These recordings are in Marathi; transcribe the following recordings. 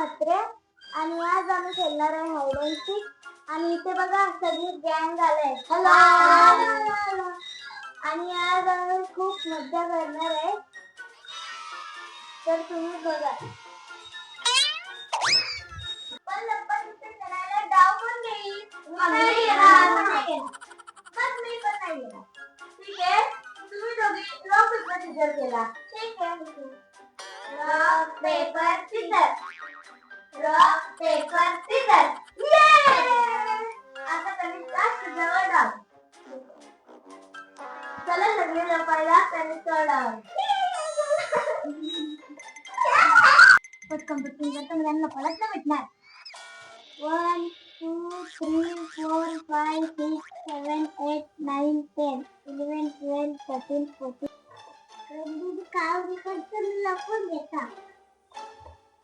म्हात्रे आणि आज आम्ही खेळणार आहे अँड सीक आणि इथे बघा सगळी गँग आलाय. आणि आज आम्ही खूप मज्जा करणार आहे. तर तुम्ही बघा. ठीक आहे? तुम्ही दोघी रॉक पेपर केला. ठीक आहे. Rock paper rock paper scissor आता कनिष्ठा तुझ्यावर डाव चला सगळे लपायला कनिष्ठा डाव पटकन पटकन करता मुलांना परत नाही भेटणार one two three four five six seven eight nine ten eleven twelve thirteen fourteen काय करतो लपून घेता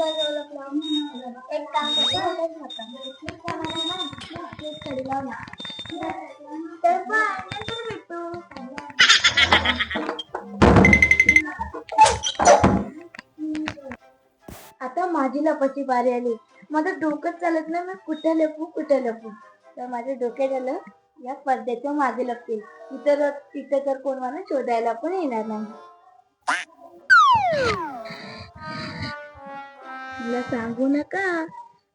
एक काम आता माझी लपाची बारी आली. माझं डोकं चालत नाही मी कुठे लपू कुठे लपू? तर माझ्या डोक्यात आलं या पडद्याच्या मागे लपतील. इतर तिथं तर कोण मला शोधायला पण येणार नाही. तुला सांगू नका.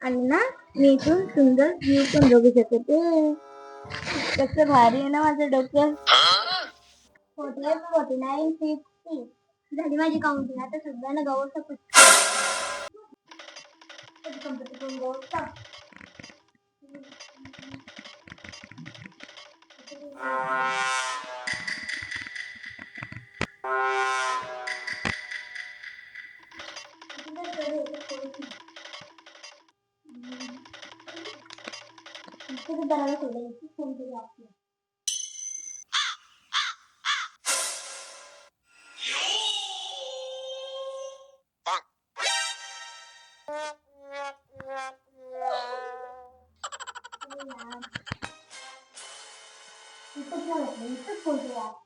आणि ना मी इथून सुंदर व्ह्यू पण बघू शकते कस भारी आहे ना माझं डोकं. Forty eight forty nine fifty. झाली माझी काउंटिंग आता सगळ्यांना गवत गवत 这是第二个动作，又是同一个动作。啊啊啊！有。你昨天有？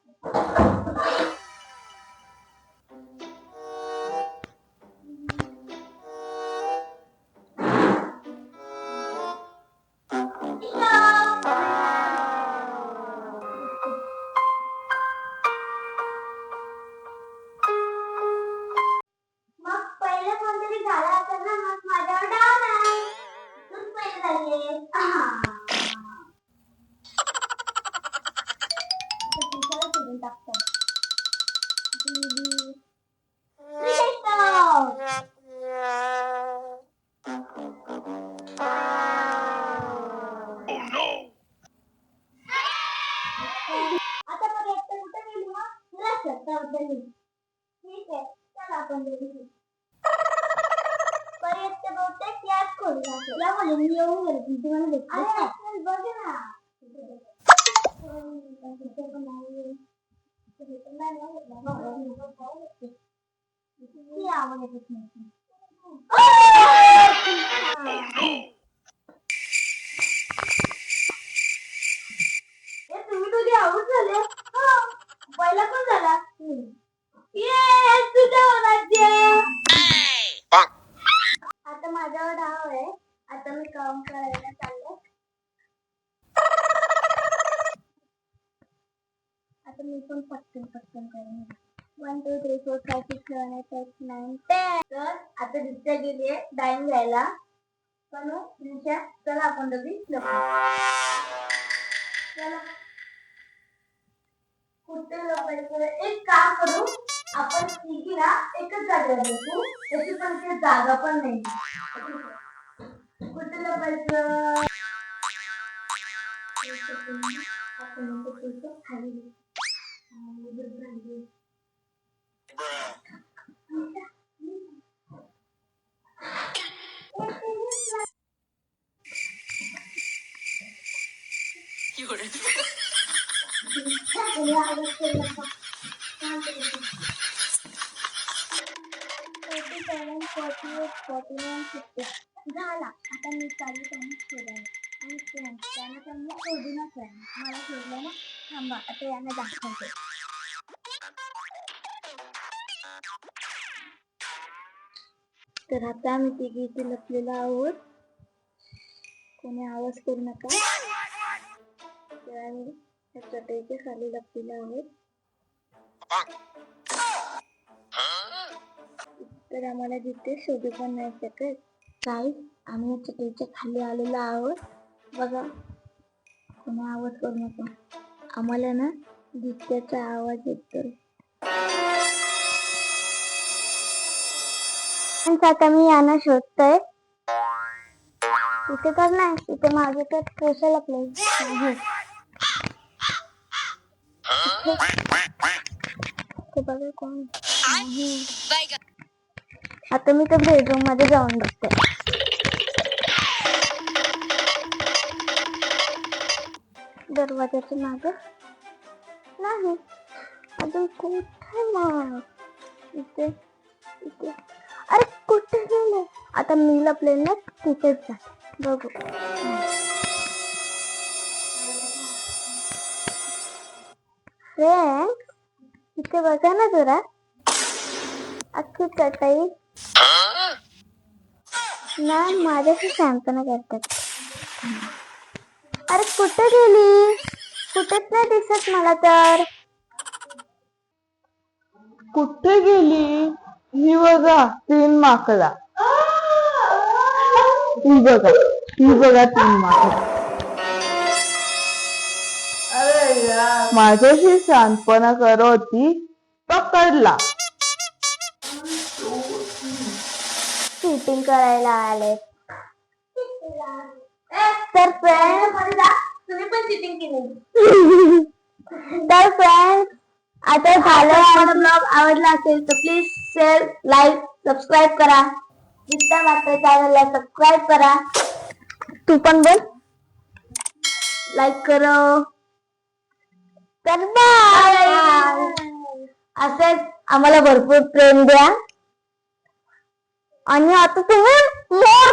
啊 तुम्ही दोघे आऊट झाले पहिला पण झाला आता पण पटकन पटकन करून one two three four five six seven eight eight nine ten तर आता दिसत्या गेली आहे डाईन घ्यायला. पण दिशा चला आपण दोघी चला. कुठे लपायचं? एक काम करू आपण तिघी ना एकच जागेवर बसू. त्याची पण ते जागा पण नाही. कुठे लपायचं? झाला आता मी चालू त्यांना शोधायला आणि friends, त्यांना तर मी शोधूनच राहिला मला शोधलं ना थांबा आता यांना दाखवते तर आता आम्ही तिघी इथे लपलेलो आहोत. कोणी आवाज करू नका. तर आम्ही चटईच्या खाली लपलेलो आहोत. तर आम्हाला तिथे शोधू पण नाही शकत. काय आम्ही चटईच्या खाली आलेलो आहोत. बघा कोणी आवाज करू नका. आम्हाला ना दित्याचा आवाज येतोय. आता मी यांना शोधतोय. इथे कर नाही इथे माझे तर पोसल आपले. बघा कोण. आता मी तर बेडरूममध्ये जाऊन बघते दरवाजाच्या माग. नाही. अजून कुठे मग? इथे इथे. अरे कुठे गेले? आता मी लपले ना तिथेच जा. बघू. फ्रेंड इथे बघा ना जरा. अख्खी चटई. ना माझ्याशी शांतना करतात. अरे कुठे गेली? कुठेच नाही दिसत मला तर. कुठे गेली? ही बघा तीन माकडा ही बघा ही बघा तीन माकडा माझ्याशी शांतपणा करत होती पकडला. शूटिंग करायला आले. तर फ्रेंड तुम्ही पण चिटिंग केली. तर फ्रेंड आता झालं ब्लॉग आवडला असेल तर प्लीज शेअर लाईक सबस्क्राईब करा. दिसता मात्र चॅनलला सबस्क्राईब करा. तू पण बोल. लाईक करो. तर बाय असेच आम्हाला भरपूर प्रेम द्या. आणि आता तुम्ही मोर